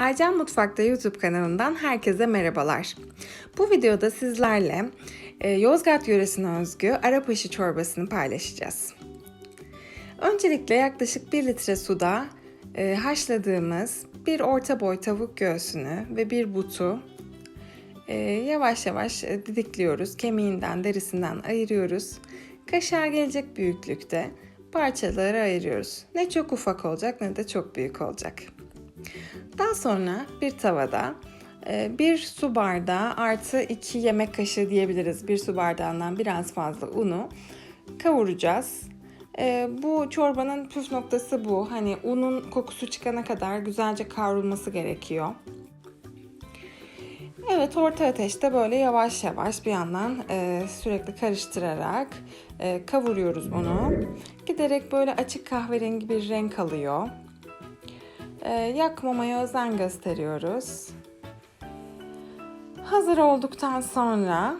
Aycan Mutfak'ta YouTube kanalından herkese merhabalar. Bu videoda sizlerle e, Yozgat yöresine özgü Arapaşı çorbasını paylaşacağız. Öncelikle yaklaşık 1 litre suda e, haşladığımız bir orta boy tavuk göğsünü ve bir butu e, yavaş yavaş didikliyoruz. Kemiğinden, derisinden ayırıyoruz. Kaşığa gelecek büyüklükte parçalara ayırıyoruz. Ne çok ufak olacak ne de çok büyük olacak. Daha sonra bir tavada e, bir su bardağı artı 2 yemek kaşığı diyebiliriz. Bir su bardağından biraz fazla unu kavuracağız. E, Bu çorbanın püf noktası bu. Hani unun kokusu çıkana kadar güzelce kavrulması gerekiyor. Evet orta ateşte böyle yavaş yavaş bir yandan e, sürekli karıştırarak e, kavuruyoruz bunu. Giderek böyle açık kahverengi bir renk alıyor. E, yakmamaya özen gösteriyoruz. Hazır olduktan sonra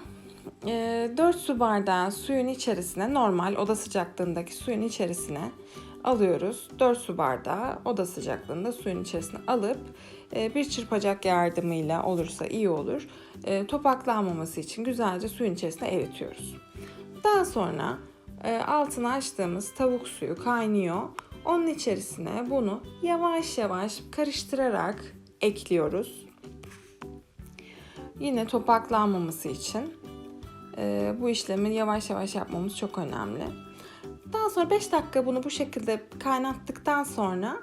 e, 4 su bardağı suyun içerisine normal oda sıcaklığındaki suyun içerisine alıyoruz. 4 su bardağı oda sıcaklığında suyun içerisine alıp e, bir çırpacak yardımıyla olursa iyi olur. E, topaklanmaması için güzelce suyun içerisine eritiyoruz. Daha sonra e, altını açtığımız tavuk suyu kaynıyor. Onun içerisine bunu yavaş yavaş karıştırarak ekliyoruz. Yine topaklanmaması için e, bu işlemi yavaş yavaş yapmamız çok önemli. Daha sonra 5 dakika bunu bu şekilde kaynattıktan sonra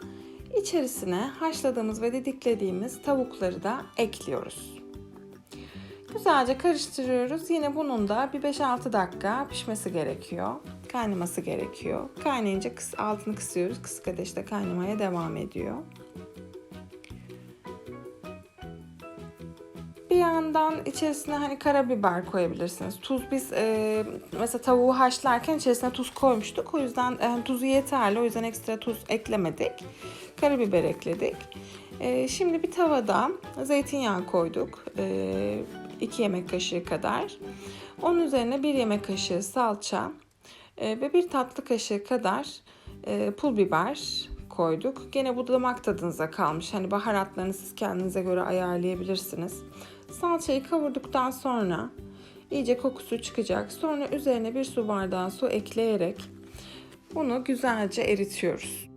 içerisine haşladığımız ve didiklediğimiz tavukları da ekliyoruz. Güzelce karıştırıyoruz. Yine bunun da bir 5-6 dakika pişmesi gerekiyor. Kaynaması gerekiyor. Kaynayınca kıs, altını kısıyoruz. Kısık ateşte kaynamaya devam ediyor. Bir yandan içerisine hani karabiber koyabilirsiniz. Tuz biz e, mesela tavuğu haşlarken içerisine tuz koymuştuk. O yüzden e, tuzu yeterli. O yüzden ekstra tuz eklemedik. Karabiber ekledik. E, şimdi bir tavada zeytinyağı koyduk. 2 yemek kaşığı kadar. Onun üzerine 1 yemek kaşığı salça e, ve bir tatlı kaşığı kadar e, pul biber koyduk. Gene bu damak tadınıza kalmış. Hani baharatlarını siz kendinize göre ayarlayabilirsiniz. Salçayı kavurduktan sonra iyice kokusu çıkacak. Sonra üzerine bir su bardağı su ekleyerek bunu güzelce eritiyoruz.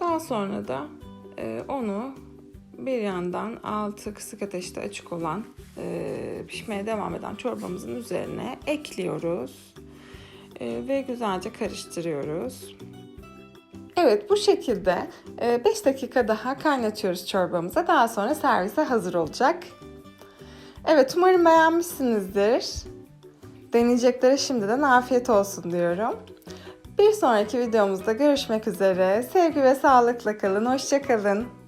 Daha sonra da e, onu bir yandan altı kısık ateşte açık olan e, pişmeye devam eden çorbamızın üzerine ekliyoruz E, ve güzelce karıştırıyoruz. Evet bu şekilde 5 dakika daha kaynatıyoruz çorbamıza. Daha sonra servise hazır olacak. Evet umarım beğenmişsinizdir. Deneyeceklere şimdiden afiyet olsun diyorum. Bir sonraki videomuzda görüşmek üzere. Sevgi ve sağlıkla kalın. Hoşçakalın.